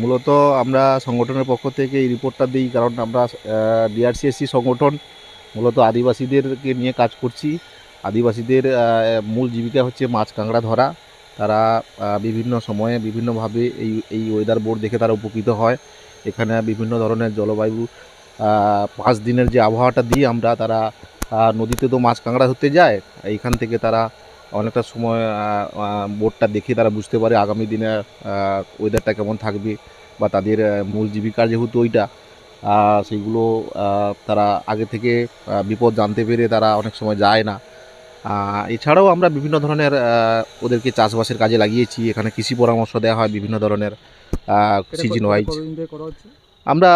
মূলত আমরা সংগঠনের পক্ষ থেকে এই রিপোর্টটা দিই, কারণ আমরা ডিআরসিএসসি সংগঠন, মূলত আদিবাসীদেরকে নিয়ে কাজ করছি। আদিবাসীদের মূল জীবিকা হচ্ছে মাছ কাঁকড়া ধরা। তারা বিভিন্ন সময়ে বিভিন্নভাবে এই এই ওয়েদার বোর্ড দেখে তারা উপকৃত হয়। এখানে বিভিন্ন ধরনের জলবায়ু পাঁচ দিনের যে আবহাওয়াটা দিই আমরা, তারা নদীতে তো মাছ কাঁকড়া ধরতে যায়, এইখান থেকে তারা অনেকটা সময় বোর্ডটা দেখে তারা বুঝতে পারে আগামী দিনে ওয়েদারটা কেমন থাকবে বা তাদের মূল জীবিকা যেহেতু ওইটা আহ, সেইগুলো তারা আগে থেকে বিপদ জানতে পেরে তারা অনেক সময় যায় না। এছাড়াও আমরা বিভিন্ন ধরনের ওদেরকে চাষবাসের কাজে লাগিয়েছি। এখানে কৃষি পরামর্শ দেওয়া হয় বিভিন্ন ধরনের সিজন ওয়াইজ আমরা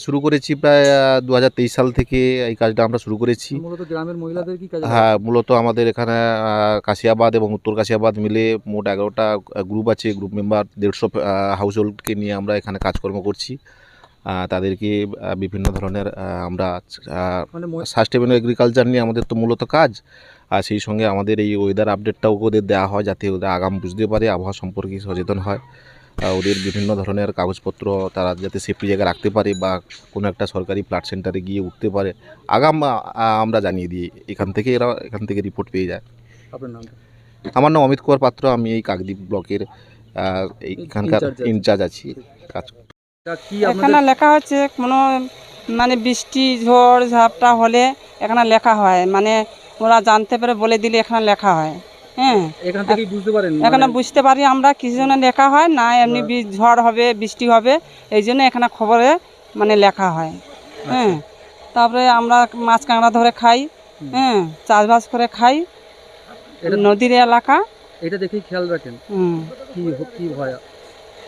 শুরু করেছি প্রায় দু হাজার তেইশ সাল থেকে এই কাজটা আমরা শুরু করেছি। মূলত গ্রামের মহিলাদের কি কাজে হ্যাঁ মূলত আমাদের এখানে কাশিয়াবাদ এবং উত্তর কাশিয়াবাদ মিলে মোট এগারোটা গ্রুপ আছে গ্রুপ মেম্বার দেড়শো হাউস হোল্ডকে নিয়ে আমরা এখানে কাজকর্ম করছি। তাদেরকে বিভিন্ন ধরনের আমরা মানে মহি- সাস্টেনেবল এগ্রিকালচার নিয়ে আমাদের তো মূলত কাজ। আর সেই সঙ্গে আমাদের এই ওয়েদার আপডেটটাও ওদের দেওয়া হয় যাতে ওদের আগাম বুঝতে পারে আবহাওয়া সম্পর্কে সচেতন হয়। ওদের বিভিন্ন ধরনের কাগজপত্র তারা যাতে সেফটি জায়গায় রাখতে পারে বা কোনো একটা সরকারি প্লাট সেন্টারে গিয়ে উঠতে পারে। আগাম আমরা জানিয়ে দিই এখান থেকে এরা এখান থেকে রিপোর্ট পেয়ে যায়। আপনার নামটা? আমার নাম অমিত কুমার পাত্র আমি এই কাকদ্বীপ ব্লকের আহ, এইখানকার ইনচার্জ আছি। কাজ এখানে লেখা হচ্ছে কোনো মানে বৃষ্টি ঝড় ঝাপটা হলে এখানে লেখা হয়। মানে ওরা জানতে পারে বলে দিলে এখানে লেখা হয়। হ্যাঁ। এখান বুঝতে পারেন এখানে বুঝতে পারি আমরা কিছু জন্য লেখা হয় না এমনি ঝড় হবে বৃষ্টি হবে এই জন্য এখানে খবরে মানে লেখা হয়। হ্যাঁ। তারপরে আমরা মাছ কাঁকড়া ধরে খাই হ্যাঁ চাষবাস করে খাই নদীর এলাকা। এটা দেখেই খেয়াল রাখেন। কি কি ভয়।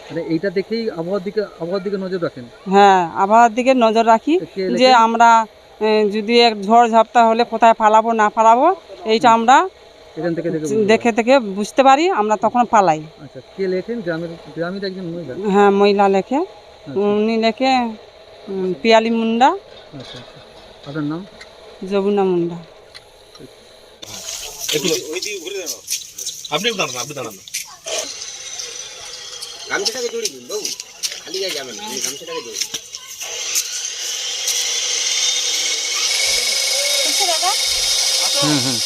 মানে এইটা দেখেই আবহাওয়ার দিকে আবহাওয়ার দিকে নজর রাখেন। হ্যাঁ আবহাওয়ার দিকে নজর রাখি যে আমরা যদি এক ঝড় ঝাপটা হলে কোথায় ফালাবো না ফালাবো এইটা আমরা এখান থেকে দেখে দেখে থেকে বুঝতে পারি আমরা তখন পালাই। আচ্ছা কে লেখেন? গ্রামের গ্রামের একজন মহিলা? হ্যাঁ মহিলা লেখে। আচ্ছা। উনি লেখে পিয়ালি মুন্ডা। আচ্ছা আপনার নাম? যমুনা মুন্ডা। আপনি দাঁড়ান আপনি দাঁড়ান। গামছাটাকে জড়ি দিন বাবু। খালি গায়ে যাবেন গামছাটাকে জড়ি হুম হুম।